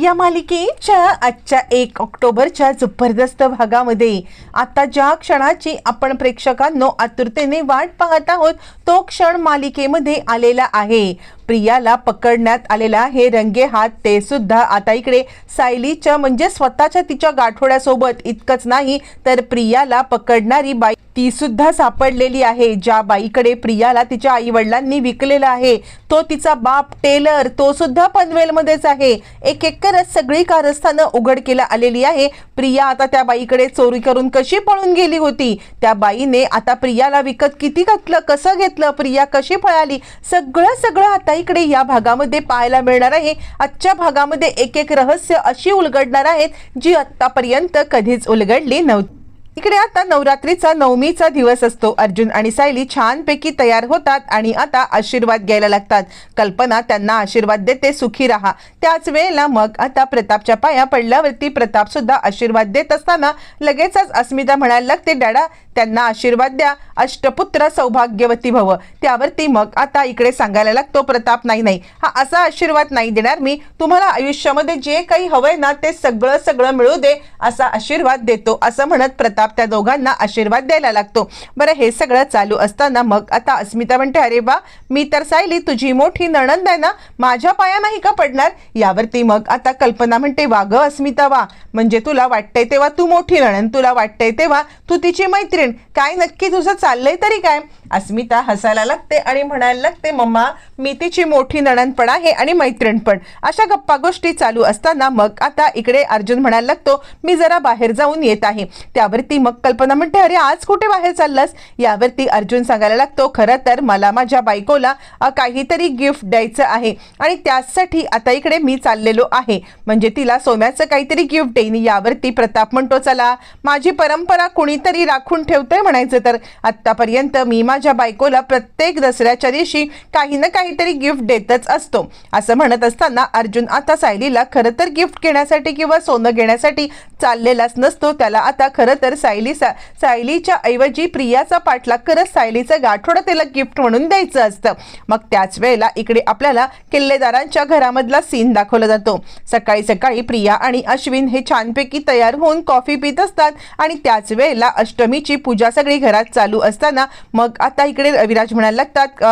या मालिकेच्या आजच्या एक ऑक्टोबरच्या जबरदस्त भागामध्ये आता ज्या क्षणाची आपण प्रेक्षकांनो आतुरतेने वाट पाहत आहोत तो क्षण मालिकेमध्ये आलेला आहे. प्रियाला पकडण्यात आलेला हे रंगे हात ते सुद्धा आता इकडे सायलीच्या म्हणजे स्वतःच्या तिच्या गाठोड्यासोबत. इतकंच नाही तर प्रियाला पकडणारी बाई ती सुद्धा सापडलेली आहे. ज्या बाईकडे प्रियाला तिच्या आई वडिलांनी विकलेला आहे तो तिचा बाप टेलर तो सुद्धा पनवेलमध्येच आहे. एक एक करत सगळी कारस्थानं उघडकीला आलेली आहे. प्रिया आता त्या बाईकडे चोरी करून कशी पळून गेली होती? त्या बाईने आता प्रियाला विकत किती घातलं? कसं घेतलं? प्रिया कशी पळाली? सगळं सगळं आता इकडे या भागामध्ये पाहायला मिळणार आहे. आजच्या भागामध्ये एक एक रहस्य अशी उलगडणार आहेत जी आतापर्यंत कधीच उलगडली नव्हती. इकडे आता नवरात्रीचा नवमीचा दिवस असतो. अर्जुन आणि सायली छानपैकी तयार होतात आणि आता आशीर्वाद घ्यायला लागतात. कल्पना त्यांना आशीर्वाद देते सुखी राहा. त्याच वेळेला मग आता प्रतापच्या पाया पडल्यावरती प्रताप सुद्धा आशीर्वाद देत असताना लगेचच अस्मिता म्हणायला लागते डॅडा त्यांना आशीर्वाद द्या. अष्टपुत्र सौभाग्यवती भव. त्यावरती मग आता इकडे सांगायला लागतो प्रताप नाही नाही. हा असा आशीर्वाद नाही देणार मी. तुम्हाला आयुष्यामध्ये जे काही हवंय ना ते सगळं सगळं मिळू दे. असा आशीर्वाद देतो असं म्हणत प्रताप त्या दोघांना आशीर्वाद द्यायला लागतो. बरं हे सगळं चालू असताना मग आता अस्मिता म्हणते अरे वा मी तर सायली तुझी मोठी नणंद आहे ना माझ्या पाया नाही का पडणार? यावरती मग आता कल्पना म्हणते वा ग अस्मिता वा. म्हणजे तुला वाटतंय तेव्हा तू मोठी नणंद तुला वाटतंय तेव्हा तू तिची मैत्रीण. काय नक्की तुझं चाललंय तरी काय? अस्मिता हसायला लागते आणि म्हणायला लागते मम्मा मी तिची मोठी नणनपण आहे आणि मैत्रीण पण अशा गप्पा गोष्टी चालू असताना मग आता इकडे अर्जुन म्हणायला लागतो मी जरा बाहेर जाऊन येत आहे. त्यावरती मग कल्पना म्हणते अरे आज कुठे बाहेर चाललास? यावरती अर्जुन सांगायला लागतो खरं तर मला माझ्या बायकोला काहीतरी गिफ्ट द्यायचं आहे आणि त्यासाठी आता इकडे मी चाललेलो आहे. म्हणजे तिला सोन्याचं काहीतरी गिफ्ट देईन. यावरती प्रताप म्हणतो चला माझी परंपरा कुणीतरी राखून ठेवतंय म्हणायचं तर आत्तापर्यंत मी माझ्या बायकोला प्रत्येक दसऱ्याच्या दिवशी काही ना काहीतरी गिफ्ट देतच असतो. असं म्हणत असताना अर्जुन आता सायलीला खरं तर गिफ्ट घेण्यासाठी किंवा सोनं घेण्यासाठी चाललेलाच नसतो. त्याला आता खरं तर सायली सा सायलीच्या ऐवजी प्रियाचा पाठलाग करत सायलीचं गाठोडं त्याला गिफ्ट म्हणून द्यायचं असतं. मग त्याच वेळेला इकडे आपल्याला किल्लेदारांच्या घरामधला सीन दाखवला जातो. सकाळी सकाळी प्रिया आणि अश्विन हे छानपैकी तयार होऊन कॉफी पित असतात आणि त्याच वेळेला अष्टमीची पूजा सगळी घरात चालू असताना मग आता इकडे रविराज म्हणायला लागतात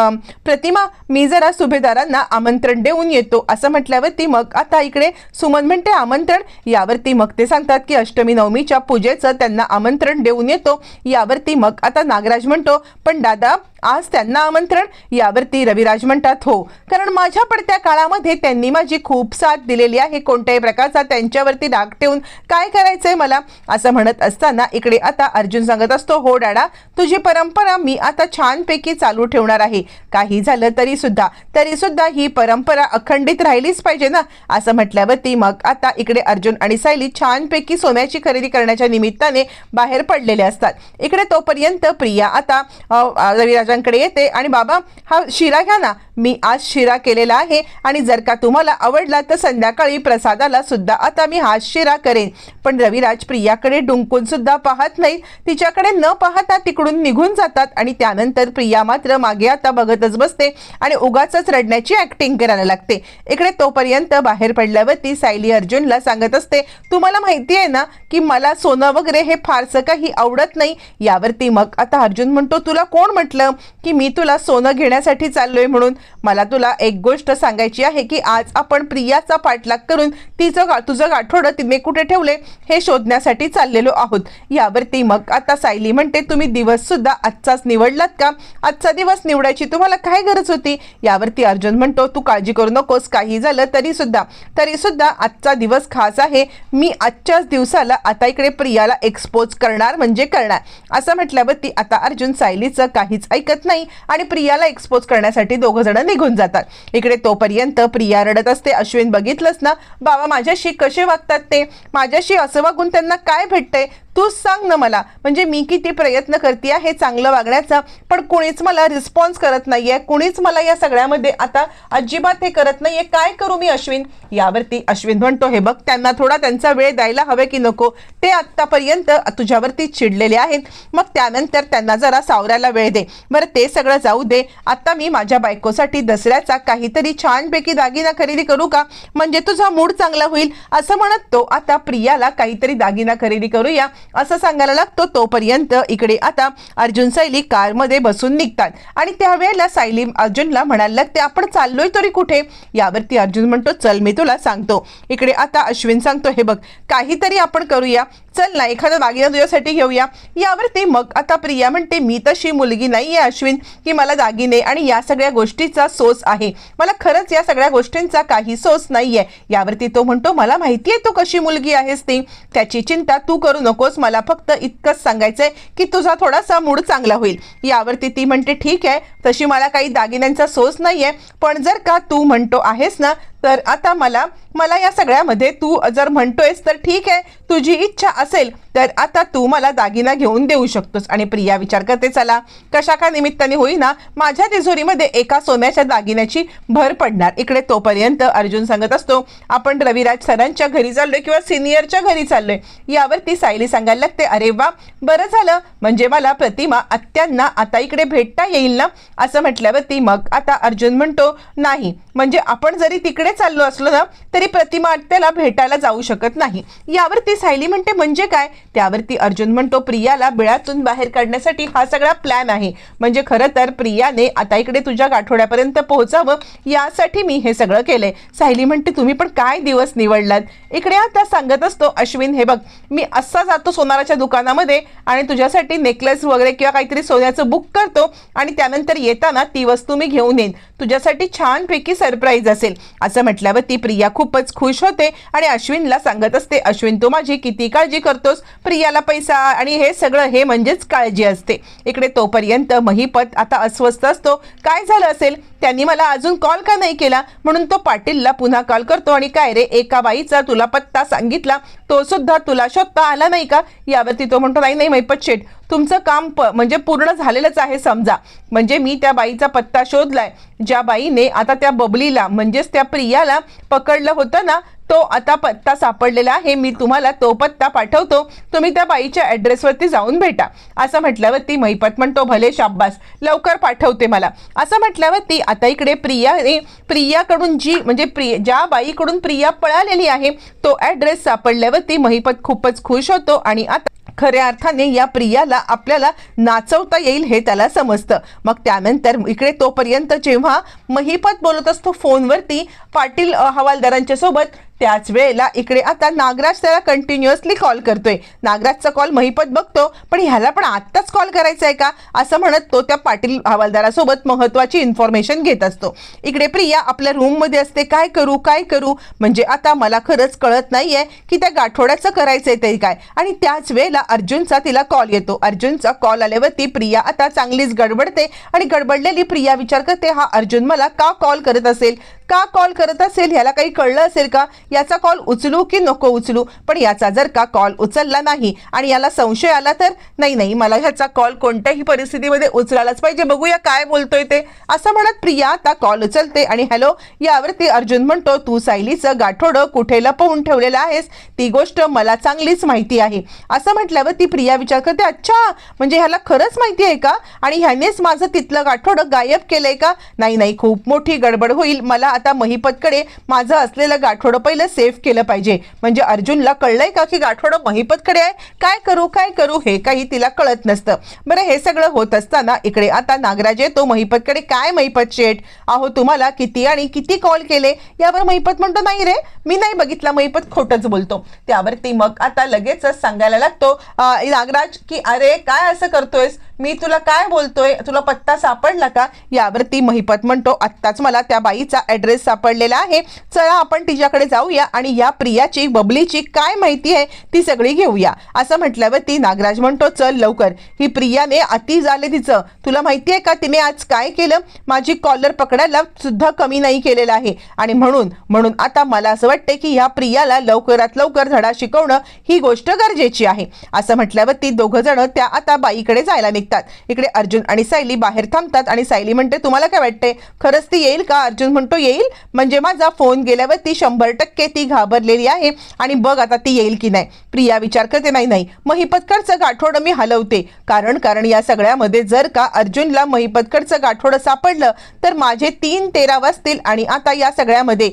प्रतिमा मी जरा सुभेदारांना आमंत्रण देऊन येतो. असं म्हटल्यावरती मग आता इकडे सुमन म्हणते आमंत्रण? यावरती मग ते सांगतात की अष्टमी नवमीच्या पूजेचं त्यांना आमंत्रण देऊन येतो. यावरती मग आता नागराज म्हणतो पण दादा आज त्यांना आमंत्रण? यावरती रविराज म्हणतात हो. कारण माझ्या पडत्या काळामध्ये त्यांनी माझी खूप साथ दिलेली आहे. कोणत्याही प्रकारचा त्यांच्यावरती डाग ठेवून काय करायचंय मला? असं म्हणत असताना इकडे आता अर्जुन सांगत असतो हो, हो डाडा तुझी परंपरा मी आता छानपैकी चालू ठेवणार आहे. काही झालं तरी सुद्धा तरी सुद्धा ही परंपरा अखंडित राहिलीच पाहिजे ना? असं म्हटल्यावरती मग आता इकडे अर्जुन आणि सायली छानपैकी सोन्याची खरेदी करण्याच्या निमित्ताने बाहेर पडलेले असतात. इकडे तोपर्यंत प्रिया आता रविराजांकडे येते आणि बाबा हा शिरा घ्या ना. मी आज शिरा केलेला आहे आणि जर का तुम्हाला आवडला तर संध्याकाळी प्रसादाला सुद्धा आता मी हाच शिरा करेन. पण रविराज प्रियाकडे डुंकून सुद्धा पाहत नाही. तिच्याकडे न पाहता तिकडून निघून जातात आणि त्यानंतर प्रिया मात्र मागे आता बघतच बसते आणि उगाच रडण्याची ऍक्टिंग करायला लागते. इकडे तोपर्यंत बाहेर पडल्यावरती सायली अर्जुनला सांगत असते तुम्हाला माहिती आहे ना की मला सोनं वगैरे हे फारसं काही आवडत नाही. यावरती मग आता अर्जुन म्हणतो तुला कोण म्हटलं की मी तुला सोनं घेण्यासाठी चाललोय म्हणून? मला तुला एक गोष्ट सांगायची आहे की आज आपण प्रियाचा पाठलाग करून तिचं गा तुझं गाठोडं तिने कुठे ठेवले हे शोधण्यासाठी चाललेलो आहोत. यावरती मग आता सायली म्हणते तुम्ही दिवस सुद्धा आजचाच निवडलात का? आजचा दिवस निवडायची तुम्हाला काय गरज होती? यावरती अर्जुन म्हणतो तू काळजी करू नकोस काही झालं तरी सुद्धा. तरी सुद्धा आजचा दिवस खास आहे. मी आजच्याच दिवसाला आता इकडे प्रियाला एक्सपोज करणार म्हणजे करणार. असं म्हटल्यावरती आता अर्जुन सायलीचं काहीच ऐकत नाही आणि प्रियाला एक्सपोज करण्यासाठी दोघं जण निघून जातात. इकडे तोपर्यंत प्रिया रडत असते. अश्विन बघितलंच ना? बाबा माझ्याशी कसे वागतात ते? माझ्याशी असं वागून त्यांना काय भेटतंय? तू सांग ना मला. म्हणजे मी किती प्रयत्न करते हे चांगलं वागण्याचा पण कोणीच मला रिस्पॉन्स करत नाही आहे कोणीच मला या सगळ्यामध्ये आता अजिबात हे करत नाही आहे काय करू मी अश्विन? यावरती अश्विन म्हणतो हे बघ त्यांना थोडा त्यांचा वेळ द्यायला हवे की नको. ते आत्तापर्यंत तुझ्यावरती चिडलेले आहेत. मग त्यानंतर त्यांना जरा सावरायला वेळ दे. बरं ते सगळं जाऊ दे. आता मी माझ्या बायकोसाठी दसऱ्याचा काहीतरी छानपैकी दागिना खरेदी करू का? म्हणजे तुझा मूड चांगला होईल असं म्हणत तो आता प्रियाला काहीतरी दागिना खरेदी करूया. असं सांगायला लागतो तोपर्यंत इकडे आता अर्जुन सायली कारमध्ये बसून निघतात. आणि त्यावेळेला सायली अर्जुनला म्हणायला लागते आपण चाललोय तरी कुठे? यावरती अर्जुन म्हणतो चल मी तुला सांगतो. इकडे आता अश्विन सांगतो हे बघ काहीतरी आपण करूया. चल ना एखादा दागिना तुझ्यासाठी घेऊया. यावरती मग आता प्रिया म्हणते मी तशी मुलगी नाही आहे अश्विन की मला दागिने आणि या सगळ्या गोष्टीचा सोस आहे. मला खरंच या सगळ्या गोष्टींचा काही सोस नाही आहे यावरती तो म्हणतो मला माहिती आहे तू कशी मुलगी आहेस ती. त्याची चिंता तू करू नकोस मला फक्त इतकंच सांगायचंय की तुझा थोडासा मूड चांगला होईल. यावरती ती म्हणते ठीक आहे तशी मला काही दागिन्यांचा सोस नाहीये पण जर का तू म्हणतो आहेस ना तर आता मला मला या सगळ्यामध्ये तू जर म्हणतोयस तर ठीक आहे तुझी इच्छा असेल तर आता तू मला दागिना घेऊन देऊ शकतोस. आणि प्रिया विचार करते चला. कशा का निमित्ताने होईना माझ्या तिजोरीमध्ये एका सोन्याच्या दागिन्याची भर पडणार. इकडे तोपर्यंत अर्जुन सांगत असतो आपण रविराज सरांच्या घरी चाललोय किंवा सिनियरच्या घरी चाललोय? यावरती सायली सांगायला लागते अरे वा बरं झालं. म्हणजे मला प्रतिमा आत्यांना आता इकडे भेटता येईल ना? असं म्हटल्यावरती मग आता अर्जुन म्हणतो नाही म्हणजे आपण जरी तिकडे चाललो असलो ना तरी प्रतिमा आत्याला भेटायला जाऊ शकत नाही. यावरती सायली म्हणते म्हणजे काय? त्यावरती अर्जुन म्हणतो प्रियाला बिळातून बाहेर काढण्यासाठी हा सगळा प्लॅन आहे. म्हणजे खरं तर प्रियाने आता इकडे तुझ्या गाठोड्यापर्यंत पोहोचावं यासाठी मी हे सगळं केलंय. सायली म्हणते तुम्ही पण काय दिवस निवडलात? इकडे आता सांगत असतो अश्विन हे बघ मी असा जातो सोनाराच्या दुकानामध्ये आणि तुझ्यासाठी नेकलेस वगैरे किंवा काहीतरी सोन्याचं बुक करतो आणि त्यानंतर येताना ती वस्तू मी घेऊन येईन. तुझ्यासाठी छानपैकी सरप्राईज असेल. असं म्हटल्यावर ती प्रिया खूपच खुश होते आणि अश्विनला सांगत असते अश्विन तू माझी किती काळजी करतोस? प्रियाला पैसा आणि हे सगळं हे म्हणजेच काळजी असते. इकडे तोपर्यंत महिपत आता अस्वस्थ असतो. काय झालं असेल? त्यांनी मला अजून कॉल का नाही केला? म्हणून तो पाटीलला पुन्हा कॉल करतो आणि काय रे एका बाईचा तुला पत्ता सांगितला तो सुद्धा तुला शोधता आला नाही का? यावरती तो म्हणतो नाही नाही मैपत शेठ तुमचं काम प म्हणजे पूर्ण झालेलंच आहे समजा. म्हणजे मी त्या बाईचा पत्ता शोधलाय. ज्या बाईने आता त्या बबलीला म्हणजेच त्या प्रियाला पकडलं होतं ना तो आता पत्ता सापडलेला आहे. मी तुम्हाला तो पत्ता पाठवतो. तुम्ही त्या बाईच्या ॲड्रेसवरती जाऊन भेटा. असं म्हटल्यावरती महिपत म्हणतो भले शाब्बास लवकर पाठवते मला. असं म्हटल्यावरती आता इकडे प्रियाने प्रियाकडून जी म्हणजे प्रिय ज्या बाईकडून प्रिया पळालेली आहे तो ॲड्रेस सापडल्यावरती महिपत खूपच खुश होतो आणि आता खऱ्या अर्थाने या प्रियाला आपल्याला नाचवता येईल हे त्याला समजतं. मग त्यानंतर इकडे तोपर्यंत जेव्हा महिपत बोलत असतो फोनवरती पाटील हवालदारांच्या सोबत त्याच वेळेला इकडे आता नागराज त्याला कंटिन्युअसली कॉल करतोय. नागराजचा कॉल महिपत बघतो पण ह्याला पण आत्ताच कॉल करायचा आहे का? असं म्हणत तो त्या पाटील हवालदारासोबत महत्वाची इन्फॉर्मेशन घेत असतो. इकडे प्रिया आपल्या रूममध्ये असते काय करू काय करू? म्हणजे आता मला खरंच कळत नाही आहे की त्या गाठोड्याचं करायचं आहे ते काय. आणि त्याच वेळेला अर्जुनचा तिला कॉल येतो. अर्जुनचा कॉल आल्यावरती प्रिया आता चांगलीच गडबडते आणि गडबडलेली प्रिया विचार करते हा अर्जुन मला का कॉल करत असेल? का कॉल करत असेल? ह्याला काही कळलं असेल का? याचा कॉल उचलू की नको उचलू? पण याचा जर का कॉल उचलला नाही आणि याला संशय आला तर नाही नाही मला ह्याचा कॉल कोणत्याही परिस्थितीमध्ये उचलायलाच पाहिजे. बघूया काय बोलतोय ते. असं म्हणत प्रिया आता कॉल उचलते आणि हॅलो यावरती अर्जुन म्हणतो तू सायलीचं गाठोडं कुठे लपवून ठेवलेलं आहेस? ती गोष्ट मला चांगलीच माहिती आहे. असं म्हटल्यावर ती प्रिया विचार करते अच्छा म्हणजे ह्याला खरंच माहिती आहे का? आणि ह्यानेच माझं तिथलं गाठोडं गायब केलंय का? नाही नाही खूप मोठी गडबड होईल. मला आता महिपतकडे माझं असलेलं गाठोडं पहिलं सेव्ह केलं पाहिजे. म्हणजे अर्जुनला कळलंय का की गाठोडं महिपतकडे आहे? काय करू काय करू हे काही तिला कळत नसतं. बरं हे सगळं होत असताना इकडे आता नागराज येतो. महिपतकडे काय महिपत शेठ? अहो तुम्हाला किती आणि किती कॉल केले? यावर महिपत म्हणतो नाही रे मी नाही बघितला. महिपत खोटंच बोलतो. त्यावरती मग आता लगेचच सांगायला लागतो. नागराज की अरे काय असं करतोयस? मी तुला काय बोलतोय? तुला पत्ता सापडला का? यावरती महिपत म्हणतो आत्ताच मला त्या बाईचा ॲड्रेस सापडलेला आहे. चला आपण तिच्याकडे जाऊया आणि या प्रियाची बबलीची काय माहिती आहे ती सगळी घेऊया. असं म्हटल्यावरती नागराज म्हणतो चल लवकर. ही प्रियाने अति झाले तिचं. तुला माहिती आहे का तिने आज काय केलं? माझी कॉलर पकडायला सुद्धा कमी नाही केलेलं आहे. आणि म्हणून म्हणून आता मला असं वाटते की ह्या प्रियाला लवकरात लवकर धडा शिकवणं ही गोष्ट गरजेची आहे. असं म्हटल्यावरती दोघं जण त्या आता बाईकडे जायला निघतात. इकडे अर्जुन आणि सायली बाहेर थांबतात आणि सायली म्हणते तुम्हाला काय वाटते खरंच ती येईल का? अर्जुन म्हणतो येईल. म्हणजे माझा फोन गेल्यावरती शंभर टक्के ती घाबरलेली आहे आणि बघ आता ती येईल की नाही. प्रिया विचार करते नाही नाही. महिपतकरचं गाठोडं मी हलवते. कारण कारण या सगळ्यामध्ये जर का अर्जुनला महिपतकरचं गाठोडं सापडलं तर माझे तीन तेरा वाजतील आणि आता या सगळ्यामध्ये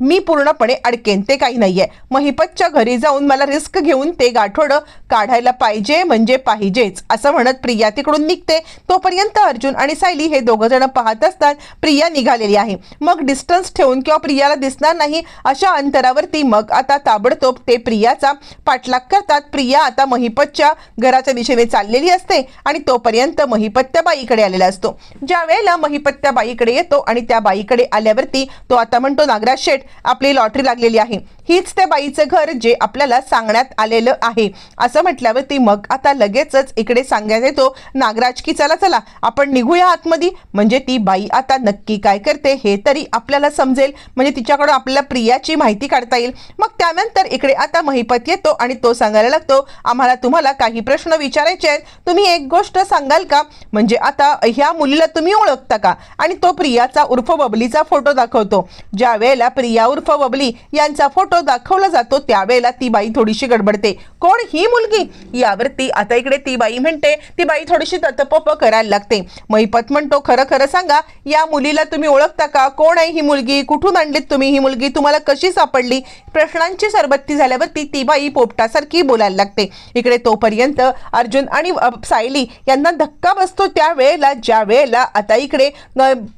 मी पूर्णपणे अडकेन ते काही नाहीये. महिपतच्या घरी जाऊन मला रिस्क घेऊन ते गाठोडं काढायला पाहिजे म्हणजे पाहिजेच असं म्हणत प्रिया तिकडून निघते. तोपर्यंत अर्जुन आणि सायली हे दोघं जण पाहत असतात प्रिया निघालेली आहे. मग डिस्टन्स ठेवून किंवा प्रियाला दिसणार नाही अशा अंतरावरती मग आता ताबडतोब ते प्रियाचा पाठलाग करतात. प्रिया आता महिपतच्या घराच्या दिशेने चाललेली असते आणि तोपर्यंत महिपत त्या बाईकडे आलेला असतो. ज्या वेळेला महिपत त्या बाईकडे येतो आणि त्या बाईकडे आल्यावरती तो आता म्हणतो नागराज शेठ आपली लॉटरी लागलेली आहे. हीच त्या बाईचं घर जे आपल्याला सांगण्यात आलेलं आहे. असं म्हटल्यावरती मग आता लगेचच इकडे सांगण्यात येतो नागराज की चला चला आपण निघूया आतमध्ये. म्हणजे ती बाई आता नक्की काय करते हे तरी आपल्याला समजेल. म्हणजे तिच्याकडून आपल्याला प्रियाची माहिती काढता येईल. मग त्यानंतर इकडे आता महिपत येतो आणि तो सांगायला लागतो आम्हाला तुम्हाला काही प्रश्न विचारायचे आहेत. तुम्ही एक गोष्ट सांगाल का? म्हणजे आता ह्या मुलीला तुम्ही ओळखता का? आणि तो प्रियाचा उर्फ बबलीचा फोटो दाखवतो. ज्या वेळेला प्रिया उर्फ बबली यांचा फोटो दाखवला जातो त्यावेळेला ती बाई थोडीशी गडबडते. कोण ही मुलगी? यावरती आता इकडे ती बाई म्हणते ती बाई थोडीशी ततपप करायला लागते. महिपत म्हणतो खरं खरं सांगा या मुलीला तुम्ही ओळखता का? कोण आहे ही मुलगी? कुठून आणलीत तुम्ही ही मुलगी? तुम्हाला कशी सापडली? प्रश्नांची सरबत्ती झाल्यावरती ती बाई पोपटासारखी बोलायला लागते. इकडे तोपर्यंत अर्जुन आणि सायली यांना धक्का बसतो त्या वेळेला ज्या वेळेला आता इकडे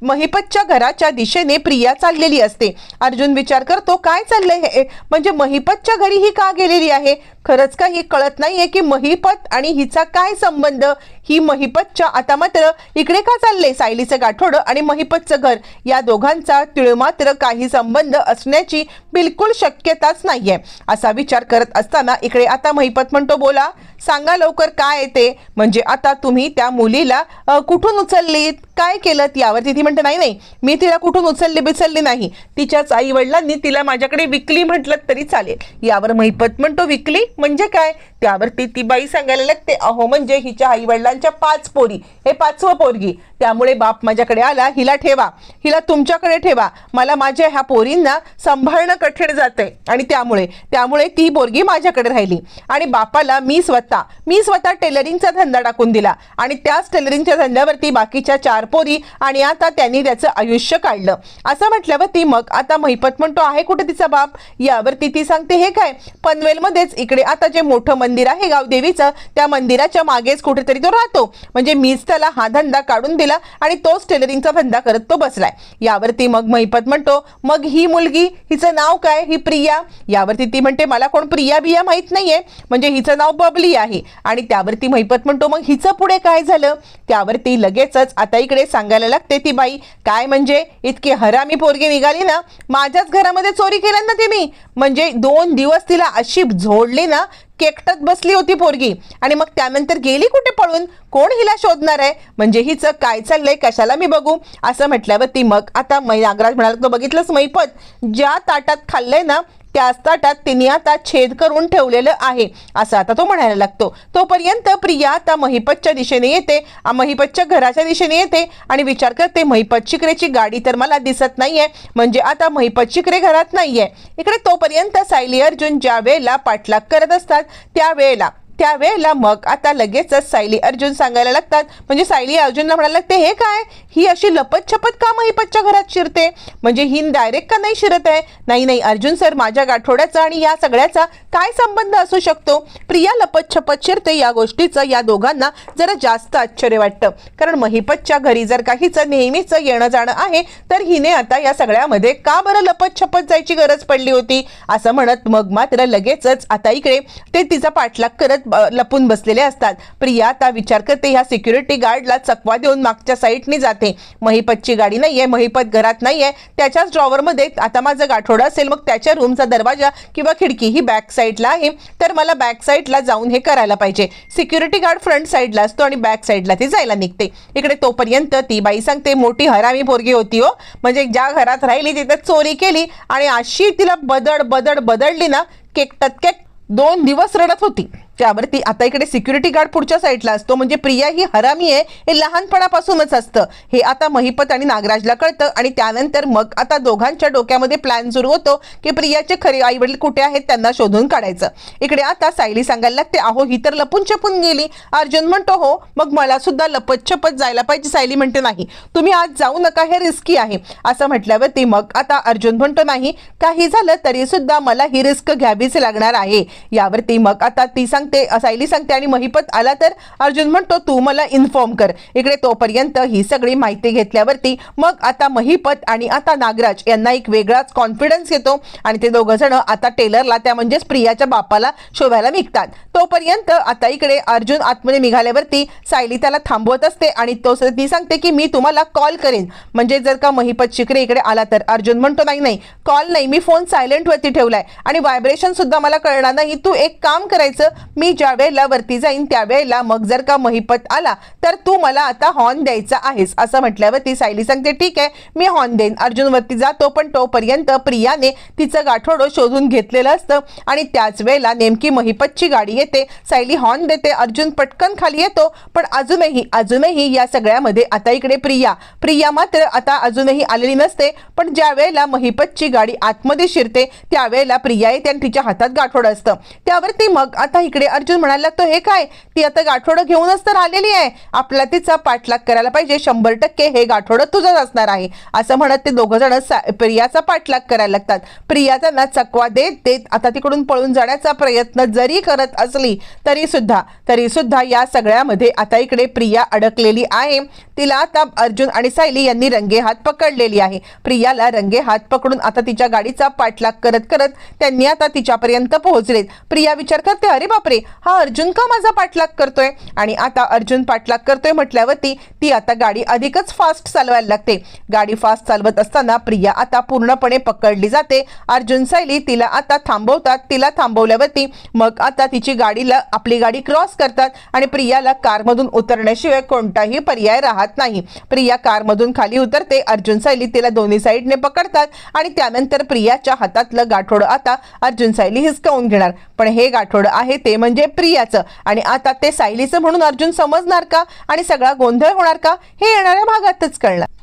महिपतच्या घराच्या दिशेने प्रिया चाललेली असते. अर्जुन विचार करतो काय चाललंय हे? म्हणजे महिपतच्या घरी ही का गेलेली आहे? खरंच का हे कळत नाहीये की महिपत आणि हिचा काय संबंध? ही महिपतच्या आता मात्र इकडे का चाललंय सायलीचं गाठोडं आणि महिपतचं घर? या दोघांचा तिळ मात्र काही संबंध असण्याची बिलकुल शक्यताच नाहीये. असा विचार करत असताना इकडे आता महिपत म्हणतो बोला. सांगा लवकर काय येते म्हणजे आता तुम्ही त्या मुलीला कुठून उचललीत? काय केलं यावरती? ती म्हणते नाही नाही मी तिला कुठून उचलली बिचलली नाही. तिच्याच आई वडिलांनी तिला माझ्याकडे विकली म्हटलं तरी चालेल. यावर महिपत म्हणतो विकली? म्हणजे काय? त्यावरती ती बाई सांगायला लागते अहो म्हणजे हिच्या आई वडिलांच्या पाच पोरी. हे पाचवं पोरगी. त्यामुळे बाप माझ्याकडे आला हिला ठेवा. हिला तुमच्याकडे ठेवा. मला माझ्या ह्या पोरींना सांभाळणं कठीण जाते आणि त्यामुळे त्यामुळे ती पोरगी माझ्याकडे राहिली. आणि बापाला मी स्वतः मी स्वतः टेलरिंगचा धंदा टाकून दिला. आणि त्याच टेलरिंगच्या धंद्यावरती बाकीच्या चार पोरी आणि आता त्यांनी त्याचं आयुष्य काढलं. असं म्हटल्यावरती मग आता महिपत म्हणतो आहे कुठे तिचा बाप? यावरती ती सांगते हे काय? पनवेलमध्येच इकडे आता जे मोठं मंदिर आहे गावदेवीचं त्या मंदिराच्या मागेच कुठेतरी तो राहतो. म्हणजे मीच त्याला हा धंदा काढून दिला आणि तोच टेलरिंगचा धंदा करत तो बसलाय. यावरती मग महिपत म्हणतो मग ही मुलगी हिचं नाव काय? ही प्रिया? यावरती ती म्हणते मला कोण प्रिया बिया माहीत नाहीये. म्हणजे हिचं नाव बबली आहे. आणि त्यावरती महिपत म्हणतो मग हिचं पुढे काय झालं? त्यावरती लगेचच आता इकडे सांगायला लागते ती बाई काय म्हणजे? इतकी हरामी पोरगी निघाली ना माझ्याच घरामध्ये चोरी केल्यान ना ते मी म्हणजे दोन दिवस तिला अशी झोडली ना केकटत बसली होती पोरगी. आणि मग त्यानंतर गेली कुठे पळून? कोण हिला शोधणार आहे? म्हणजे हिचं काय चाललंय? कशाला मी बघू? असं म्हटल्यावर ती मग आता मै नागराज म्हणाला तो बघितलंच मैपत ज्या ताटात खाल्लंय ना त्याच ताटात तिने आता छेद करून ठेवलेलं आहे असं आता तो म्हणायला लागतो. तोपर्यंत प्रिया आता महिपतच्या दिशेने येते महिपतच्या घराच्या दिशेने येते आणि विचार करते महिपत शिकरेची गाडी तर मला दिसत नाहीये म्हणजे आता महिपत शिकरे घरात नाहीये. इकडे तोपर्यंत सायली अर्जुन ज्या वेळेला पाठलाग करत असतात त्या वेळेला त्यावेळेला मग आता लगेचच सायली अर्जुन सांगायला लागतात. म्हणजे सायली अर्जुनला म्हणायला लागते हे काय? ही अशी लपत छपत का महिपतच्या घरात शिरते. म्हणजे ही डायरेक्ट का नाही शिरत आहे? नाही नाही अर्जुन सर माझ्या गाठोड्याचा आणि या सगळ्याचा काय संबंध असू शकतो? प्रिया लपत छपत शिरते या गोष्टीचं या दोघांना जरा जास्त आश्चर्य वाटतं. कारण महिपतच्या घरी जर काहीचं नेहमीचं येणं जाणं आहे तर हिने आता या सगळ्यामध्ये का बरं लपत छपत जायची गरज पडली होती? असं म्हणत मग मात्र लगेचच आता इकडे ते तिचा पाठलाग करत लपून बसलेले असतात. प्रिया आता विचार करते ह्या सिक्युरिटी गार्डला चकवा देऊन मागच्या साईडने जाते. महिपतची गाडी नाहीये महिपत घरात नाहीये. त्याच्याच ड्रॉवरमध्ये आता माझं गाठोडं असेल मग त्याच्या रूमचा दरवाजा किंवा खिडकी ही बॅक साईडला आहे. तर मला बॅक साईडला जाऊन हे करायला पाहिजे. सिक्युरिटी गार्ड फ्रंट साईडला असतो आणि बॅक साईडला ती जायला निघते. इकडे तोपर्यंत ती बाई सांगते मोठी हरामी पोरगी होती हो. म्हणजे ज्या घरात राहिली तिथे चोरी केली आणि अशी तिला बदड बदड बदडली ना केक टचकेक दोन दिवस रडत होती. त्यावरती आता इकडे सिक्युरिटी गार्ड पुढच्या साईडला असतो. म्हणजे प्रिया ही हरामी आहे. हे लहानपणापासूनच असतं. हे आता महिपत आणि नागराजला कळतं आणि त्यानंतर मग आता दोघांच्या डोक्यामध्ये प्लॅन सुरू होतो की प्रियाचे खरे आई वडील कुठे आहेत त्यांना शोधून काढायचं. इकडे आता सायली सांगायला लागते अहो ही तर लपून छपून गेली. अर्जुन म्हणतो हो मग मला सुद्धा लपत छपत जायला पाहिजे. सायली म्हणते नाही तुम्ही आज जाऊ नका हे रिस्की आहे. असं म्हटल्यावरती मग आता अर्जुन म्हणतो नाही काही झालं तरी सुद्धा मला ही रिस्क घ्यावीच लागणार आहे. यावरती मग आता ती सांगते सायली सांगते आणि महिपत आला तर अर्जुन म्हणतो तू मला इन्फॉर्म कर. इकडे तोपर्यंत ही सगळी माहिती घेतल्यावरती मग आता महिपत आणि आता नागराज यांना एक वेगळाच कॉन्फिडन्स येतो आणि ते दोघं जण आता टेलरला त्या म्हणजेच प्रियाच्या बापाला शोधायला निघतात. तोपर्यंत आता इकडे अर्जुन आतमध्ये निघाल्यावरती सायली त्याला थांबवत असते आणि तो ती सांगते की मी तुम्हाला कॉल करेन. म्हणजे जर का महिपत शिकरे इकडे आला तर अर्जुन म्हणतो नाही नाही कॉल नाही मी फोन सायलेंटवरती ठेवलाय आणि व्हायब्रेशन सुद्धा मला कळणार नाही. तू एक काम करायचं मी ज्या वेळेला वरती जाईन त्यावेळेला मग जर का महिपत आला तर तू मला आता हॉर्न द्यायचा आहेस असं म्हटल्यावरती सायली सांगते ठीक आहे मी हॉर्न देईन. अर्जुन वरती जातो पण तोपर्यंत प्रियाने तिचं गाठोडं शोधून घेतलेलं असतं आणि त्याच वेळेला नेमकी महिपतची गाडी येते सायली हॉर्न देते अर्जुन पटकन खाली येतो पण अजूनही अजूनही या सगळ्यामध्ये आता इकडे प्रिया प्रिया मात्र आता अजूनही आलेली नसते पण ज्या वेळेला महिपतची गाडी आतमध्ये शिरते त्यावेळेला प्रिया येते आणि तिच्या हातात गाठोडं असतं. त्यावरती मग आता इकडे अर्जुन म्हणायला लागतो हे काय? ती आता गाठोडं घेऊनच तर आलेली आहे. आपला तिचा पाठलाग करायला पाहिजे. शंभर टक्के हे गाठोडं तुझंच असणार आहे. असं म्हणत ते दोघं जण प्रियाचा पाठलाग करायला लागतात. प्रिया त्यांना चकवा देत देत आता तिकडून पळून जाण्याचा प्रयत्न जरी करत असली तरी सुद्धा तरी सुद्धा या सगळ्यामध्ये आता इकडे प्रिया अडकलेली आहे. तिला आता अर्जुन आणि सायली यांनी रंगे हात पकडलेली आहे. प्रियाला रंगे हात पकडून आता तिच्या गाडीचा पाठलाग करत करत त्यांनी आता तिच्यापर्यंत पोहोचलेत. प्रिया विचार करते अरे बापरे हा अर्जुन का माझा पाठलाग करतोय? आणि आता अर्जुन पाठलाग करतोय म्हटल्यावरती ती आता गाडी अधिकच फास्ट चालवायला लागते. गाडी फास्ट चालवत असताना प्रिया आता पूर्णपणे पकडली जाते. अर्जुन सायली तिला आता थांबवतात. तिला थांबवल्यावरती मग आता तिची गाडीला आपली गाडी क्रॉस करतात आणि प्रियाला कारमधून उतरण्याशिवाय कोणताही पर्याय राहत नाही. प्रिया कारमधून खाली उतरते अर्जुन सायली तिला दोन्ही साईडने पकडतात आणि त्यानंतर प्रियाच्या हातातलं गाठोडं आता अर्जुन सायली हिसकावून घेणार. पण हे गाठोडं आहे ते म्हणजे प्रियाचं. आणि आता ते सायलीचं म्हणून अर्जुन समजणार का? आणि सगळा गोंधळ होणार का? हे येणाऱ्या भागातच कळणार.